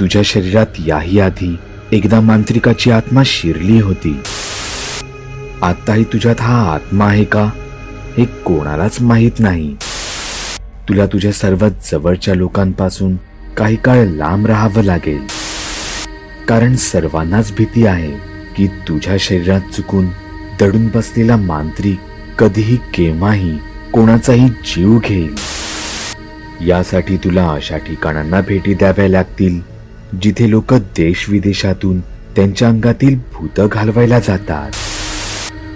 तुझ्या शरीरात याही आधी एकदा मांत्रिकाची आत्मा शिरली होती. आताही तुझ्यात हा आत्मा आहे का हे कोणालाच माहीत नाही. तुला तुझ्या सर्वात जवळच्या लोकांपासून काही काळ लांब राहावं लागेल. कारण सर्वांनाच भीती आहे की तुझ्या शरीरात चुकून दडून बसलेला मांत्रिक कधीही केव्हाही कोणाचाही जीव घेईल. यासाठी तुला अशा ठिकाणांना भेटी द्याव्या लागतील. जिथे लोक देश विदेशातून त्यांच्या अंगातील भूत घालवायला जातात.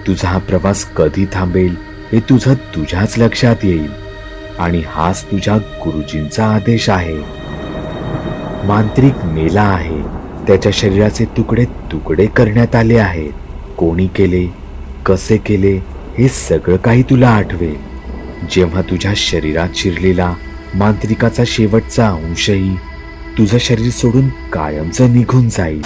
तुझा हा प्रवास कधी थांबेल हे तुझं तुझ्याच लक्षात येईल आणि हाच तुझ्या गुरुजींचा आदेश आहे. मांत्रिक मेला आहे. त्याच्या शरीराचे तुकडे तुकडे करण्यात आले आहेत. कोणी केले कसे केले हे सगळं काही तुला आठवेल. जेव्हा तुझ्या शरीरात शिरलेला मांत्रिकाचा शेवटचा अंशही तुझं शरीर सोडून कायमचं निघून जाईल.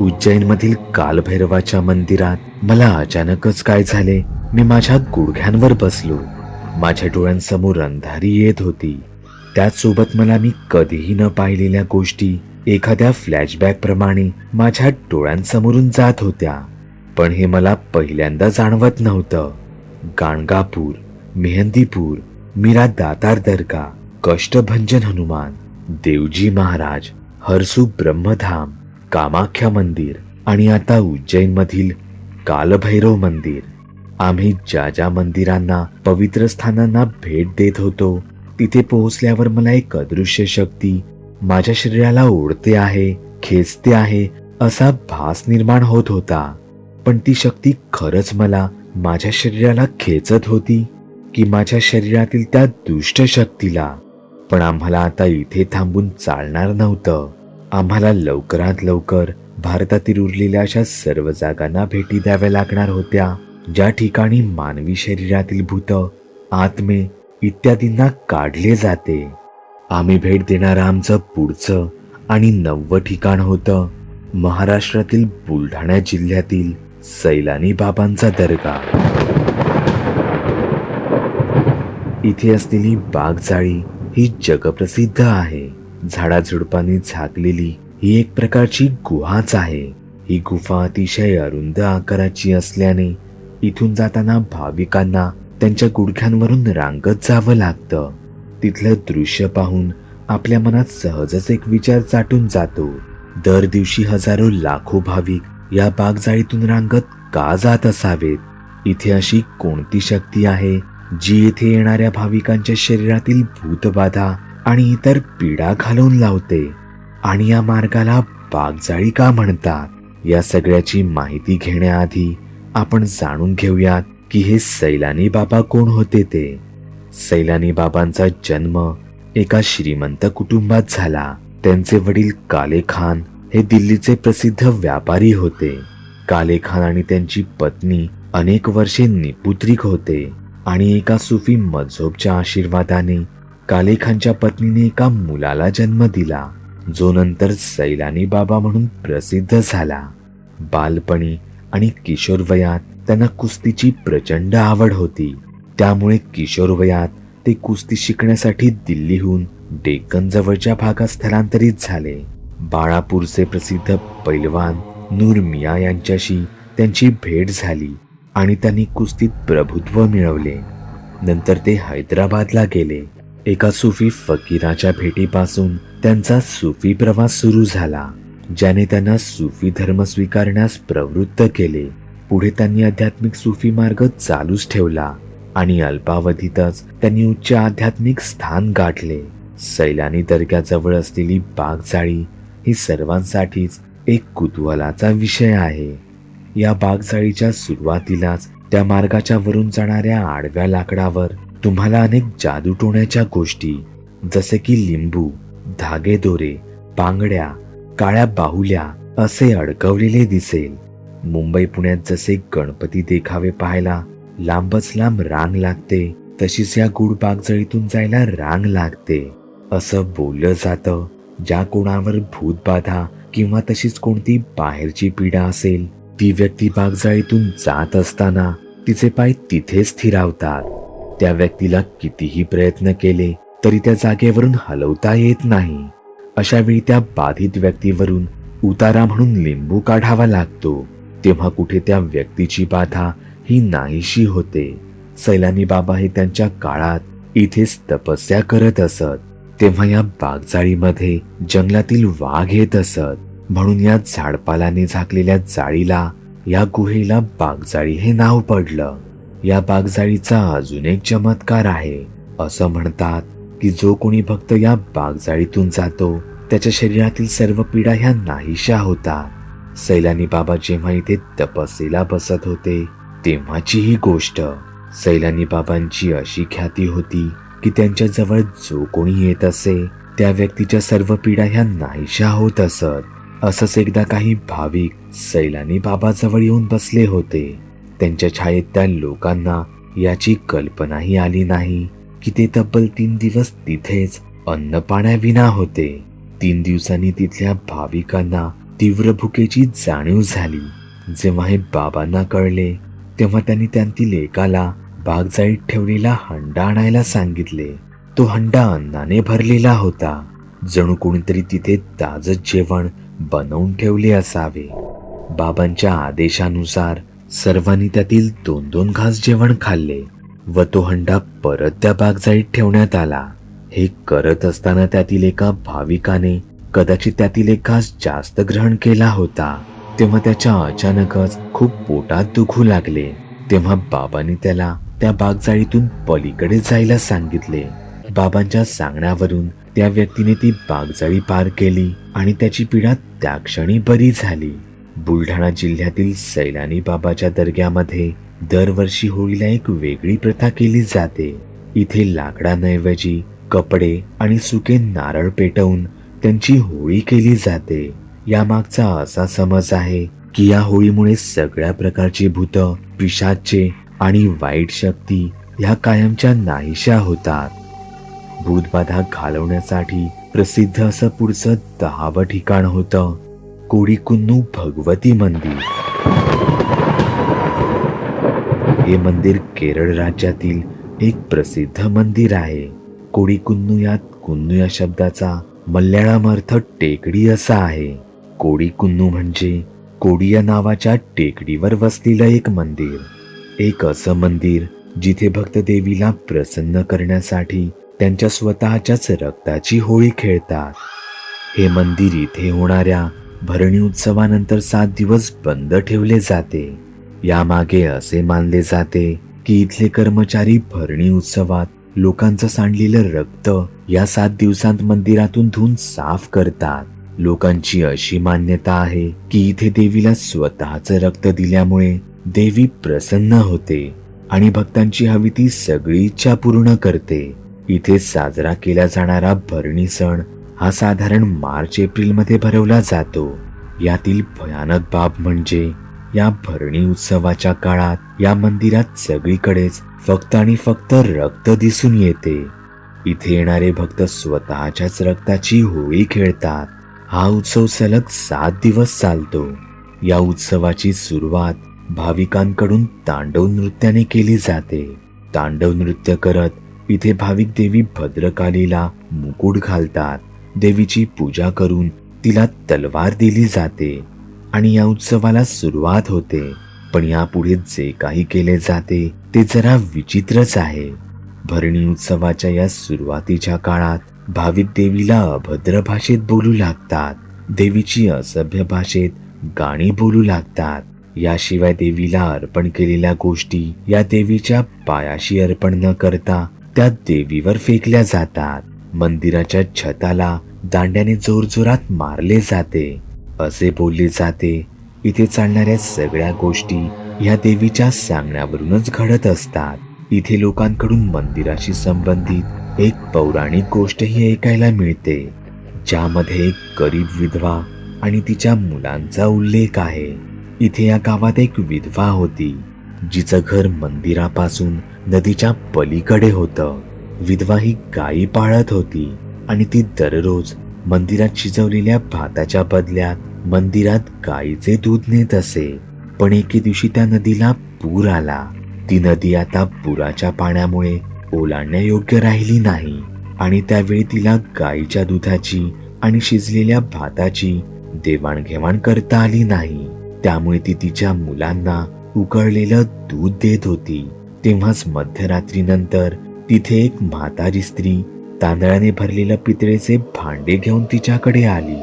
उज्जैनमधील कालभैरवाच्या मंदिरात मला अचानकच काय झाले? मी माझ्या गुडघ्यांवर बसलो. माझ्या डोळ्यांसमोर अंधारी येत होती. त्याचसोबत मला मी कधीही न पाहिलेल्या गोष्टी एखाद्या फ्लॅशबॅक प्रमाणे माझ्या डोळ्यांसमोरून जात होत्या. पण हे मला पहिल्यांदा जाणवत नव्हतं. गाणगापूर मेहंदीपूर मीरा दातार दर्गा कष्टभंजन हनुमान देवजी महाराज हरसू ब्रह्मधाम कामाख्या मंदिर आणि आता उज्जैन मधील कालभैरव मंदिर. आम्ही ज्या ज्या मंदिरांना पवित्र स्थानांना भेट देत होतो तिथे पोहोचल्यावर मला एक अदृश्य शक्ती माझ्या शरीराला ओढते आहे खेचते आहे असा भास निर्माण होत होता. पण ती शक्ती खरंच मला माझ्या शरीराला खेचत होती की माझ्या शरीरातील त्या दुष्ट शक्तीला. पण आम्हाला आता इथे थांबून चालणार नव्हतं. आम्हाला लवकरात लवकर भारतातील उरलेल्या अशा सर्व जागांना भेटी द्याव्या लागणार होत्या. ज्या ठिकाणी मानवी शरीरातील भूत आत्मे इत्यादींना काढले जाते. आम्ही भेट देणारं आमचं पुढचं आणि नववं ठिकाण होतं. महाराष्ट्रातील बुलढाणा जिल्ह्यातील सैलानी बाबांचा दर्गा. इथे असलेली बागजाळी ही जगप्रसिद्ध आहे. झाडाझुडपांनी झाकलेली ही एक प्रकारची गुहाच आहे. ही गुफा अतिशय अरुंद आकाराची असल्याने इथून जाताना भाविकांना त्यांच्या गुडघ्यांवरून रांगत जावं लागतं. तिथलं दृश्य पाहून आपल्या मनात सहजच एक विचार चाटून जातो. दर दिवशी हजारो लाखो भाविक या बागजाळीतून रांगत का जात असावेत? इथे अशी कोणती शक्ती आहे जी येथे येणाऱ्या भाविकांच्या शरीरातील भूतबाधा आणि इतर पीडा घालवून लावते? आणि या मार्गाला बागजाळी का म्हणतात? या सगळ्याची माहिती घेण्याआधी आपण जाणून घेऊयात की हे सैलानी बाबा कोण होते ते. सैलानी बाबांचा जन्म एका श्रीमंत कुटुंबात झाला. त्यांचे वडील काले खान हे दिल्लीचे प्रसिद्ध व्यापारी होते. काले खान आणि त्यांची पत्नी अनेक वर्षे निपुत्रिक होते आणि एका सुफी मजोबच्या आशीर्वादाने काले खानच्या पत्नीने एका मुलाला जन्म दिला जो नंतर सैलानी बाबा म्हणून प्रसिद्ध झाला. बालपणी आणि किशोरवयात त्यांना कुस्तीची प्रचंड आवड होती. त्यामुळे किशोरवयात ते कुस्ती शिकण्यासाठी दिल्लीहून डेक्कन जवळच्या भागात स्थलांतरित झाले. बाळापूरचे प्रसिद्ध पैलवान नूर मिया यांच्याशी त्यांची भेट झाली आणि त्यांनी कुस्तीत प्रभुत्व मिळवले. नंतर ते हैदराबादला गेले. एका सुफी फकीराच्या भेटीपासून त्यांचा सुफी प्रवास सुरू झाला ज्याने त्यांना सुफी धर्म स्वीकारण्यास प्रवृत्त केले. पुढे त्यांनी आध्यात्मिक सुफी मार्ग चालूच ठेवला. आणि अल्पावधीतच त्यांनी उच्च आध्यात्मिक स्थान गाठले. सैलानी दर्ग्याजवळ असलेली बागजाळी ही सर्वांसाठीच एक कुतूहलाचा विषय आहे. या बागजाळीच्या सुरुवातीलाच त्या मार्गाच्या वरून जाणाऱ्या आडव्या लाकडावर तुम्हाला अनेक जादूटोण्याच्या गोष्टी जसे की लिंबू धागेदोरे बांगड्या काळ्या बाहुल्या असे अडकवलेले दिसेल. मुंबई पुण्यात जसे गणपती देखावे पाहायला लांबच लांब रांग लागते. तशीच या गुड बागजळीतून जायला रांग लागते. असं बोललं जातं. ज्या कोणावर भूतबाधा किंवा तशीच कोणती बाहेरची पीडा असेल ती व्यक्ती बागजाळीतून जात असताना तिचे पाय तिथेच स्थिरावतात त्या व्यक्तीला कितीही प्रयत्न केले तरी त्या जागेवरून हलवता येत नाही. अशा वेळी त्या बाधित व्यक्तीवरून उतारा म्हणून लिंबू काढावा लागतो. तेव्हा कुठे त्या व्यक्तीची बाधा ही नाहीशी होते. सैलानी बाबा हे त्यांच्या काळात इथेच तपस्या करत असत. तेव्हा या बागजाळीमध्ये जंगलातील वाघ येत असत. म्हणून या झाडपालाने झाकलेल्या जाळीला या गुहेला बागजाळी हे नाव पडलं. या बागजाळीचा अजून एक चमत्कार आहे. असं म्हणतात की जो कोणी भक्त या बागजाळीतून जातो त्याच्या शरीरातील सर्व पीडा ह्या नाहीशा होतात. सैलानी बाबा जेव्हा इथे तपस्येला बसत होते तेव्हाची ही गोष्ट. सैलानी बाबांची अशी ख्याती होती की त्यांच्या जवळ जो कोणी येत असे त्या व्यक्तीच्या सर्व पीडा ह्या नाहीशा होत असत. असंच एकदा काही भाविक सैलानी बाबाजवळ येऊन बसले होते. त्यांच्या छायेत त्या लोकांना याची कल्पनाही आली नाही की ते तब्बल तीन दिवस तिथेच अन्न पाण्याविना होते. तीन दिवसांनी तिथल्या भाविकांना तीव्र भुकेची जाणीव झाली. जेव्हा हे बाबांना कळले तेव्हा त्यांनी त्यांतील एकाला बागजाईत ठेवलेला हंडा आणायला सांगितले. तो हंडा अन्नाने भरलेला होता. जणू कोणीतरी तिथे ताजच जेवण बनवून ठेवले असावे. बाबांच्या आदेशानुसार सर्वांनी त्यातील दोन दोन घास जेवण खाल्ले व तो हंडा परत त्या बागजाईत ठेवण्यात आला. हे करत असताना त्यातील एका भाविकाने कदाचित त्यातील एक घास जास्त ग्रहण केला होता. तेव्हा त्याच्या अचानकच खूप पोटात दुखू लागले. तेव्हा बाबांनी त्याला त्या बागजाळीतून पलीकडे जायला सांगितले. बाबांच्या सांगण्यावरून त्या व्यक्तीने ती बागजाळी पार केली आणि त्याची पीडा त्या क्षणी बरी झाली. बुलढाणा जिल्ह्यातील सैलानी बाबाच्या दर्ग्यामध्ये दरवर्षी होळीला एक वेगळी प्रथा केली जाते. इथे लाकडांऐवजी कपडे आणि सुके नारळ पेटवून त्यांची होळी केली जाते. यामागचा असा समज आहे की या होळीमुळे सगळ्या प्रकारची भूत पिशाचे आणि वाईट शक्ती ह्या कायमच्या नाहीशा होतात. भूतबाधा घालवण्यासाठी प्रसिद्ध असं पुढचं दहावं ठिकाण होतं कोडीकुन्नू भगवती मंदिर. हे मंदिर केरळ राज्यातील एक प्रसिद्ध मंदिर आहे. कोडीकुन्नू यात कुन्नू या शब्दाचा मल्याळम अर्थ टेकडी असा आहे. कोडीकुन्नू म्हणजे कोडी या नावाच्या टेकडीवर वसलेलं एक मंदिर. एक असं मंदिर जिथे भक्त देवीला प्रसन्न करण्यासाठी त्यांच्या स्वतःच्याच रक्ताची होळी खेळतात. हे मंदिर इथे होणाऱ्या भरणी उत्सवानंतर सात दिवस बंद ठेवले जाते. यामागे असे मानले जाते की इथले कर्मचारी भरणी उत्सवात लोकांचं सांडलेलं रक्त या सात दिवसांत मंदिरातून धुवून साफ करतात. लोकांची अशी मान्यता आहे की इथे देवीला स्वतःचं रक्त दिल्यामुळे देवी प्रसन्न होते आणि भक्तांची हवी ती सगळी इच्छा पूर्ण करते. इथे साजरा केला जाणारा भरणी सण हा साधारण मार्च एप्रिलमध्ये भरवला जातो. यातील भयानक बाब म्हणजे या भरणी उत्सवाच्या काळात या मंदिरात सगळीकडेच फक्त आणि फक्त रक्त दिसून येते. इथे येणारे भक्त स्वतःच्याच रक्ताची होळी खेळतात. हा उत्सव सलग सात दिवस चालतो. या उत्सवाची सुरुवात भाविकांकडून तांडव नृत्याने केली जाते. तांडव नृत्य करत इथे भाविक देवी भद्रकालीला मुकुट घालतात. देवीची पूजा करून तिला तलवार दिली जाते आणि या उत्सवाला सुरुवात होते. पण यापुढे जे काही केले जाते ते जरा विचित्रच आहे. भरणी उत्सवाच्या या सुरुवातीच्या काळात भाविक देवीला अभद्र भाषेत बोलू लागतात. देवीची असभ्य भाषेत गाणी बोलू लागतात. याशिवाय देवीला अर्पण केलेल्या गोष्टी या देवीच्या पायाशी अर्पण न करता त्या देवीवर फेकल्या जातात. मंदिराच्या छताला दांड्याने जोरजोरात मारले जाते. असे बोलले जाते इथे चालणाऱ्या सगळ्या गोष्टी या देवीच्या सांगण्यावरूनच घडत असतात. इथे लोकांकडून मंदिराशी संबंधित एक पौराणिक गोष्टही ऐकायला मिळते ज्यामध्ये एक गरीब विधवा आणि तिच्या मुलांचा उल्लेख आहे. इथे या गावात एक विधवा होती जिचं घर मंदिरापासून नदीच्या पलीकडे होतं. विधवा ही गायी पाळत होती आणि ती दररोज मंदिरात शिजवलेल्या भाताच्या बदल्यात मंदिरात गायीचे दूध नेत असे. पण एके दिवशी त्या नदीला पूर आला. ती नदी आता पुराच्या पाण्यामुळे ओलांडण्यायोग्य राहिली नाही. आणि त्यावेळी तिला गाईच्या दुधाची आणि शिजलेल्या भाताची देवाणघेवाण करता आली नाही. त्यामुळे ती तिच्या मुलांना उकळलेलं दूध देत होती. तेव्हाच मध्यरात्रीनंतर तिथे एक म्हातारी स्त्री तांदळाने भरलेलं पितळेचे भांडे घेऊन तिच्याकडे आली.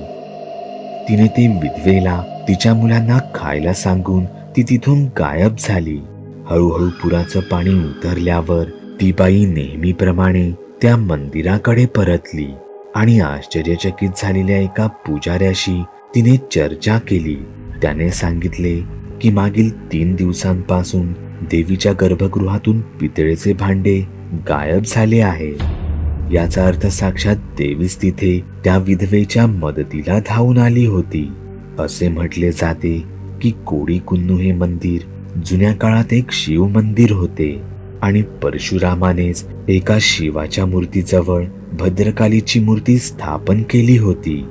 तिने ते विधवेला तिच्या मुलांना खायला सांगून ती तिथून गायब झाली. हळूहळू पुराचं पाणी उतरल्यावर ती बाई नेहमीप्रमाणे त्या मंदिराकडे परतली आणि आश्चर्यचकित झालेल्या एका पुजाऱ्याशी तिने चर्चा केली. त्याने सांगितले की मागील तीन दिवसांपासून देवीच्या गर्भगृहातून पितळेचे भांडे गायब झाले आहे. याचा अर्थ साक्षात देवीच तिथे त्या विधवेच्या मदतीला धावून आली होती. असे म्हटले जाते की कोडी कुन्नू हे मंदिर जुन्या काळात एक शिव मंदिर होते. आणि परशुरामानेच एका शिवाच्या मूर्तीजवळ भद्रकालीची मूर्ती स्थापन केली होती.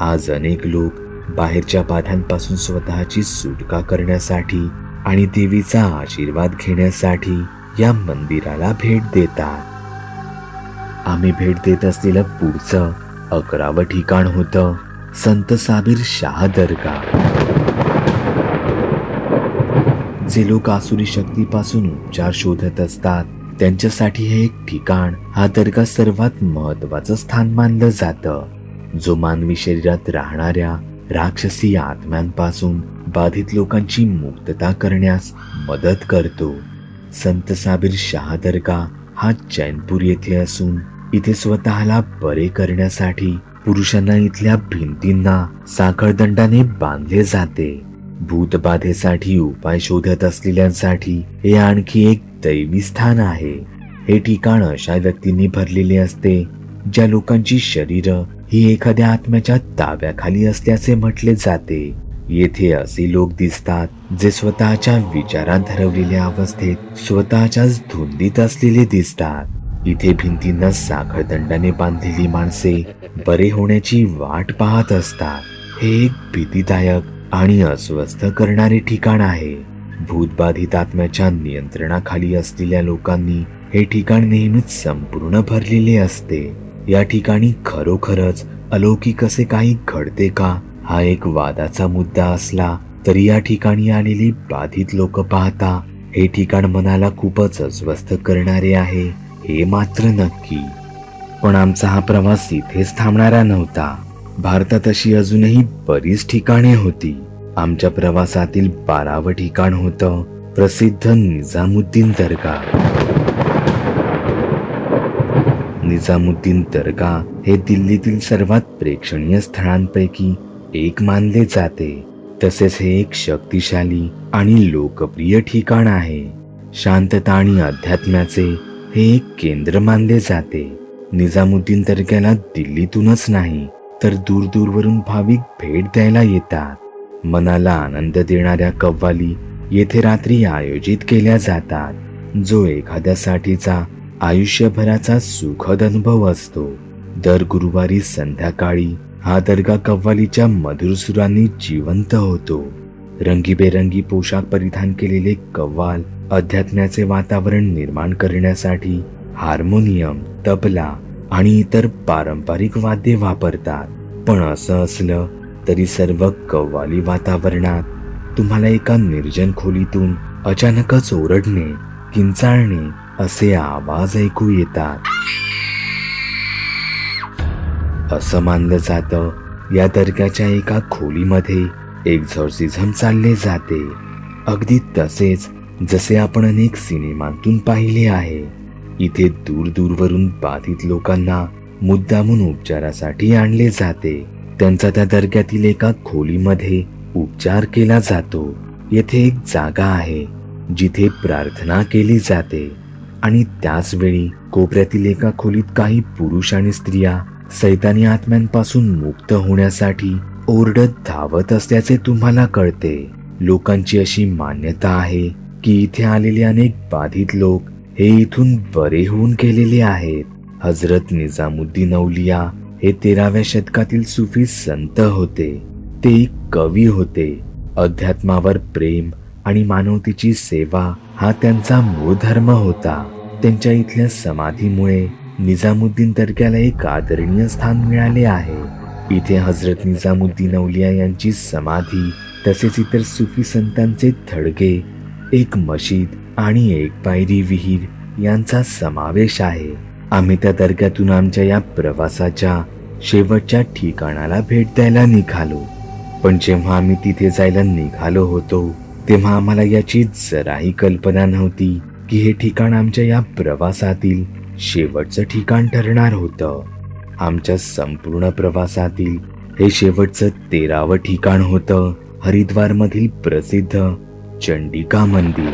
आज अनेक लोक बाहेरच्या बाधांपासून स्वतःची सुटका करण्यासाठी आणि देवीचा आशीर्वाद घेण्यासाठी या मंदिराला भेट देतात. आम्ही भेट देत असलेलं पुढचं अकरावं ठिकाण होतं संत साबीर शाह दर्गा. जे लोक आसुरी शक्तीपासून उपचार शोधत असतात त्यांच्यासाठी हे एक ठिकाण. हा दर्गा सर्वात महत्वाचं स्थान मानलं जातं. जो मानवी शरीरात राहणाऱ्या राक्षसी आत्म्यांपासून बाधित लोकांची मुक्तता करण्यास मदत करतो. संत साबीर शाह दर्गा हा चैनपूर येथे असून इथे स्वतःला बरे करण्यासाठी पुरुषांना इथल्या भिंतींना साखळदंडाने बांधले जाते. भूतबाधेसाठी उपाय शोधत असलेल्यांसाठी हे आणखी एक दैवी स्थान आहे. हे ठिकाण अशा व्यक्तींनी भरलेले असते ज्या लोकांची शरीर ही एखाद्या आत्म्याच्या ताब्याखाली असल्याचे म्हटले जाते. येथे असे लोक दिसतात जे स्वतःच्या विचारात हरवलेल्या अवस्थेत स्वतःच्याच धुंदीत असलेले दिसतात. इथे भिंतींना साखळदंडाने बांधलेली माणसे बरे होण्याची वाट पाहत असतात. हे एक भीतीदायक आणि अस्वस्थ करणारे ठिकाण आहे. भूतबाधित आत्म्याच्या नियंत्रणाखाली असलेल्या लोकांनी हे ठिकाण नेहमीच संपूर्ण भरलेले असते. या ठिकाणी खरोखरच अलौकिक असे काही घडते का? हा एक वादाचा मुद्दा असला तरी या ठिकाणी आलेली बाधित लोक पाहता हे ठिकाण मनाला खूपच अस्वस्थ करणारे आहे हे मात्र नक्की. पण आमचा हा प्रवास इथेच थांबणारा नव्हता. भारतात अशी अजूनही बरीच ठिकाणे होती. आमच्या प्रवासातील बारावं ठिकाण होतं प्रसिद्ध निजामुद्दीन दर्गा. निजामुद्दीन दर्गा हे दिल्लीतील सर्वात प्रेक्षणीय स्थळांपैकी एक मानले जाते. तसेच हे एक शक्तिशाली आणि लोकप्रिय ठिकाण आहे. शांतता आणि अध्यात्माचे हे एक केंद्र मानले जाते. निजामुद्दीन दर्ग्याला दिल्लीतूनच नाही तर दूरदूरवरून भाविक भेट द्यायला येतात. मनाला आनंद देणाऱ्या कव्वाली येथे रात्री आयोजित केल्या जातात. जो एखाद्यासाठीचा आयुष्यभराचा सुखद अनुभव असतो. दर गुरुवारी संध्याकाळी हा दर्गा कव्वालीच्या मधुर सुरांनी जिवंत होतो. रंगीबेरंगी पोशाख परिधान केलेले कव्वाल अध्यात्म्याचे वातावरण निर्माण करण्यासाठी हार्मोनियम तबला आणि इतर पारंपरिक वाद्ये वापरतात. पण असं असलं तरी सर्व कव्वाली वातावरणात तुम्हाला एका निर्जन खोलीतून अचानकच ओरडणे किंचाळणे असे आवाज ऐकू येतात. असं मानलं जातं या दर्ग्याच्या एका खोलीमध्ये एक्झॉर्सिझम चालले जाते. अगदी तसेच जसे आपण अनेक सिनेमांतून पाहिले आहे. इथे दूरदूरवरून बाधित लोकांना मुद्दामून उपचारासाठी आणले जाते. त्यांचा त्या दर्ग्यातील एका खोलीमध्ये उपचार केला जातो. येथे एक जागा आहे जिथे प्रार्थना केली जाते. आणि त्याच वेळी कोपऱ्यातील एका खोलीत काही पुरुष आणि स्त्रिया सैतानी आत्म्यांपासून मुक्त होण्यासाठी ओरडत धावत असल्याचे तुम्हाला कळते. लोकांची अशी मान्यता आहे की इथे आलेले अनेक बाधित लोक हे इथून बरे होऊन गेलेले आहेत. हजरत निजामुद्दीन औलिया हे तेराव्या शतकातील सुफी संत होते. ते एक कवी होते. अध्यात्मावर प्रेम आणि मानवतेची सेवा हा त्यांचा मूळ धर्म होता. त्यांच्या इथल्या समाधीमुळे निजामुद्दीन दर्ग्याला एक आदरणीय स्थान मिळाले आहे. इथे हजरत निजामुद्दीन औलिया यांची समाधी तसेच इतर सुफी संतांचे थडगे एक मशीद आणि एक पायरी विहीर यांचा समावेश आहे. आम्ही त्या दर्ग्यातून आमच्या या प्रवासाच्या शेवटच्या ठिकाणाला भेट द्यायला निघालो. पण जेव्हा आम्ही तिथे जायला निघालो होतो तेव्हा आम्हाला याची जराही कल्पना नव्हती की हे ठिकाण आमच्या या प्रवासातील शेवटचं ठिकाण ठरणार होतं. आमच्या संपूर्ण प्रवासातील हे शेवटचं तेरावं ठिकाण होतं हरिद्वारमधील प्रसिद्ध चंडिका मंदिर.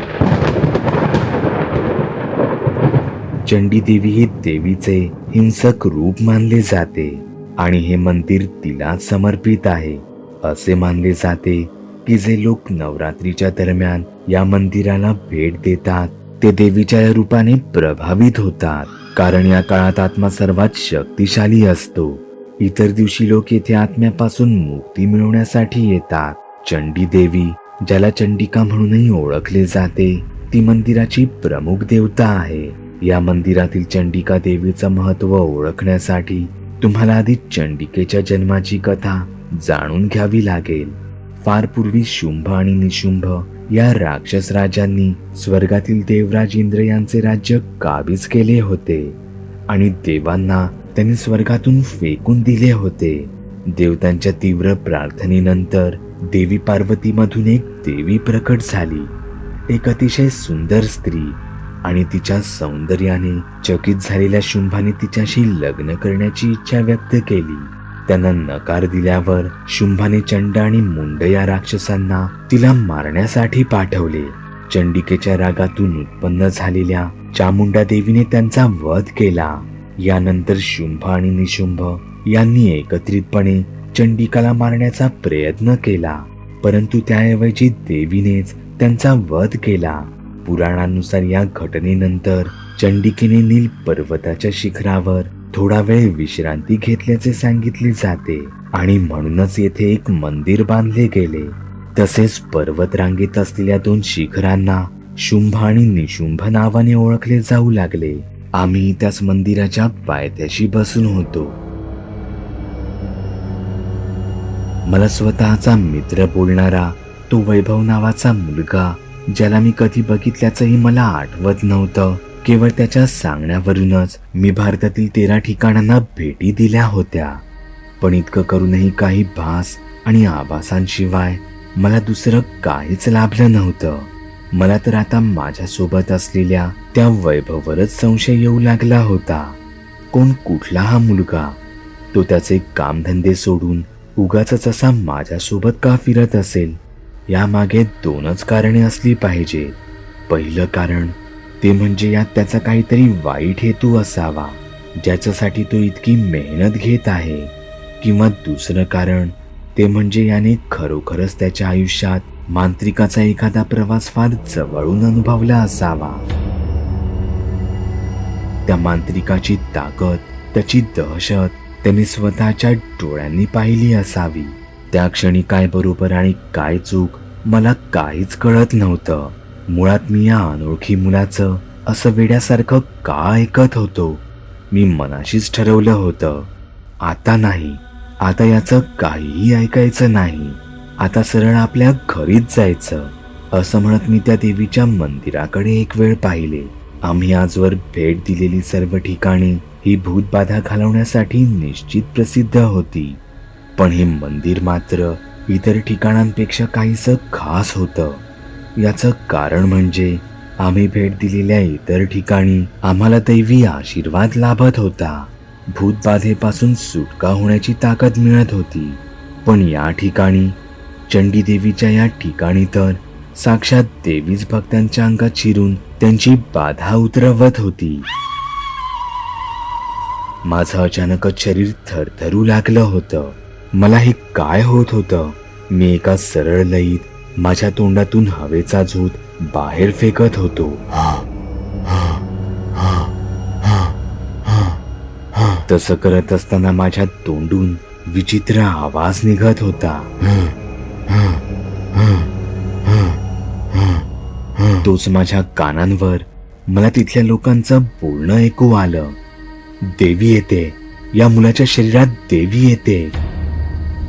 चंडी देवी हे देवीचे हिंसक रूप मानले जाते आणि हे मंदिर तिला समर्पित आहे. असे मानले जाते की जे लोक नवरात्रीच्या दरम्यान या मंदिराला भेट देतात ते देवीच्या या रूपाने प्रभावित होतात. कारण या काळात आत्मा सर्वात शक्तिशाली असतो. इतर दिवशी लोक येथे आत्म्यापासून मुक्ती मिळवण्यासाठी येतात. चंडी देवी ज्याला चंडिका म्हणूनही ओळखले जाते ती मंदिराची प्रमुख देवता आहे. या मंदिरातील चंडिका देवीचं महत्त्व ओळखण्यासाठी तुम्हाला आधी चंडिकेच्या जन्माची कथा जाणून घ्यावी लागेल. फार पूर्वी शुंभ आणि निशुंभ या राक्षस राजांनी स्वर्गातील देवराज इंद्र यांचे राज्य काबीज केले होते आणि देवांना त्यांनी स्वर्गातून फेकून दिले होते. देवतांच्या तीव्र प्रार्थनेनंतर देवी पार्वतीमधून एक देवी प्रकट झाली. एक अतिशय सुंदर स्त्री आणि तिच्या सौंदर्याने चकित झालेल्या शुंभाने तिच्याशी लग्न करण्याची इच्छा व्यक्त केली. त्यांना नकार दिल्यावर शुंभाने चंड आणि मुंड या राक्षसांना तिला मारण्यासाठी पाठवले. चंडिकेच्या रागातून उत्पन्न झालेल्या चामुंडा देवीने त्यांचा वध केला. यानंतर शुंभ आणि निशुंभ यांनी एकत्रितपणे चंडिकाला मारण्याचा प्रयत्न केला. परंतु त्याऐवजी देवीनेच त्यांचा वध केला. पुराणानुसार या घटनेनंतर चंडिकेने नील पर्वताच्या शिखरावर थोडा वेळ विश्रांती घेतल्याचे सांगितले जाते आणि म्हणूनच येथे एक मंदिर बांधले गेले. तसेच पर्वत रांगेत असलेल्या दोन शिखरांना शुंभ आणि निशुंभ नावाने ओळखले जाऊ लागले. आम्ही त्याच मंदिराच्या पायथ्याशी बसून होतो. मला स्वतःचा मित्र बोलणारा तो वैभव नावाचा मुलगा ज्याला मी कधी बघितल्याचंही मला आठवत नव्हतं. केवळ त्याच्या सांगण्यावरूनच मी भारतातील तेरा ठिकाणांना भेटी दिल्या होत्या. पण इतकं करूनही काही भास आणि आभासांशिवाय मला दुसरं काहीच लाभलं नव्हतं. मला तर आता माझ्यासोबत असलेल्या त्या वैभववरच संशय येऊ लागला होता. कोण कुठला हा मुलगा? तो त्याचे कामधंदे सोडून उगाच असा माझ्यासोबत का फिरत असेल? यामागे दोनच कारणे असली पाहिजे. पहिलं कारण ते म्हणजे यात त्याचा काहीतरी वाईट हेतू असावा ज्याच्यासाठी तो इतकी मेहनत घेत आहे. किंवा दुसरं कारण ते म्हणजे याने खरोखरच त्याच्या आयुष्यात मांत्रिकाचा एखादा प्रवास फार जवळून अनुभवला असावा. त्या मांत्रिकाची ताकद त्याची दहशत त्यांनी स्वतःच्या डोळ्यांनी पाहिली असावी. त्या क्षणी काय बरोबर आणि काय चूक मला काहीच कळत नव्हतं. मुळात मी या अनोळखी मुलाचं असं वेड्यासारखं का ऐकत होतो? मी मनाशीच ठरवलं होतं. आता नाही. आता याचं काहीही ऐकायचं नाही. आता सरळ आपल्या घरीच जायचं. असं म्हणत मी त्या देवीच्या मंदिराकडे एक वेळ पाहिले. आम्ही आजवर भेट दिलेली सर्व ठिकाणी ही भूतबाधा घालवण्यासाठी निश्चित प्रसिद्ध होती. पण हे मंदिर मात्र इतर ठिकाणांपेक्षा काहीसं खास होतं. याचं कारण म्हणजे आम्ही भेट दिलेल्या इतर ठिकाणी आम्हाला दैवी आशीर्वाद लाभत होता. भूतबाधेपासून सुटका होण्याची ताकद मिळत होती. पण या ठिकाणी चंडीदेवीच्या या ठिकाणी तर साक्षात देवीच भक्तांच्या अंगात शिरून त्यांची बाधा उतरवत होती. माझं अचानकच शरीर थरथरू लागलं होतं. मला हे काय होत होतं? मी एका सरळ लईत माझ्या तोंडातून हवेचा झूत बाहेर फेकत होतो. तसं करत असताना माझ्या तोंडून विचित्र आवाज निघत होता. तोच माझ्या कानांवर मला तिथल्या लोकांचं बोलणं ऐकू आलं. देवी येते. या मुलाच्या शरीरात देवी येते.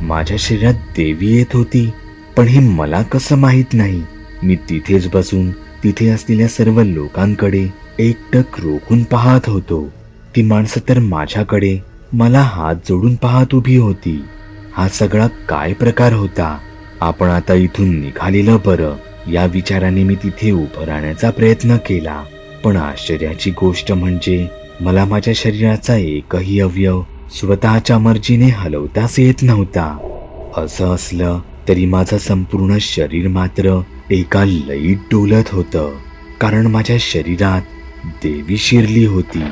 माझ्या शरीरात देवी येत होती पण हे मला कसं माहीत नाही. मी तिथेच बसून तिथे असलेल्या सर्व लोकांकडे एकटक रोखून पाहत होतो. ती माणसं तर माझ्याकडे मला हात जोडून पाहत उभी होती. हा सगळा काय प्रकार होता? आपण आता इथून निघालेलं बरं. या विचाराने मी तिथे उभं राहण्याचा प्रयत्न केला. पण आश्चर्याची गोष्ट म्हणजे मला माझ्या शरीराचा एकही अवयव स्वतःच्या मर्जीने हलवताच येत नव्हता. असं असलं तरी माझं संपूर्ण शरीर मात्र एका लईत डोलत होतं. कारण माझ्या शरीरात देवी शिरली होती.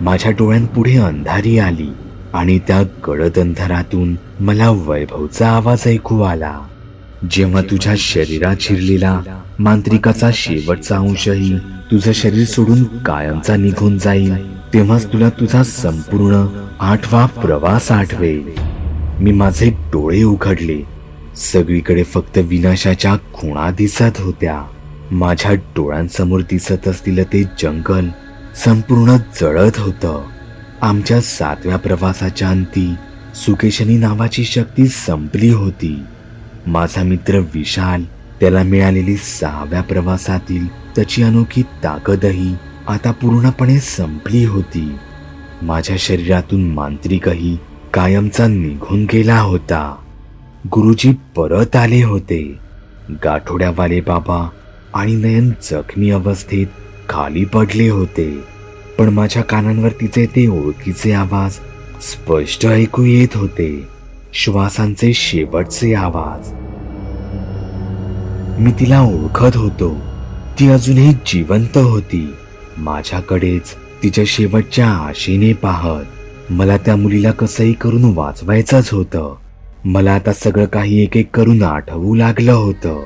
माझ्या डोळ्यांपुढे अंधारी आली आणि त्या गडद अंधारातून मला वैभवचा आवाज ऐकू आला. जेव्हा तुझ्या शरीरात शिरलेला मांत्रिकाचा शेवटचा अंशही तुझं शरीर सोडून कायमचा निघून जाईल तेव्हाच तुला तुझा संपूर्ण आठवा प्रवास आठवेल. मी माझे डोळे उघडले. सगळीकडे फक्त विनाशाच्या खुणा दिसत होत्या. माझ्या डोळ्यांसमोर दिसत असलेलं ते जंगल संपूर्ण जळत होतं. आमच्या सातव्या प्रवासाच्या अंती सुकेशनी नावाची शक्ती संपली होती. माझा मित्र विशाल त्याला मिळालेली सहाव्या प्रवासातील त्याची अनोखी ताकदही आता पूर्णपणे संपली होती. माझ्या शरीरातून मांत्रिकही कायमचा निघून गेला होता. गुरुजी परत आले होते. गाठोड्यावाले बाबा आणि नयन जखमी अवस्थेत खाली पडले होते. पण माझ्या कानांवर तिचे ते ओळखीचे आवाज स्पष्ट ऐकू येत होते. श्वासांचे शेवटचे आवाज. मी तिला ओळखत होतो. ती अजूनही जिवंत होती. माझ्याकडेच तिच्या शेवटच्या आशेने पाहत मला त्या मुलीला कसंही करून वाचवायचंच होतं. मला आता सगळं काही एक एक करून आठवू लागलं होतं.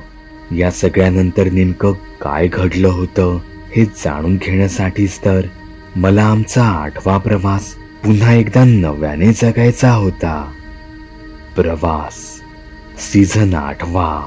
या सगळ्यानंतर नेमकं काय घडलं होतं हे जाणून घेण्यासाठीच तर मला आमचा आठवा प्रवास पुन्हा एकदा नव्याने जगायचा होता. प्रवास. सीझन आठवा.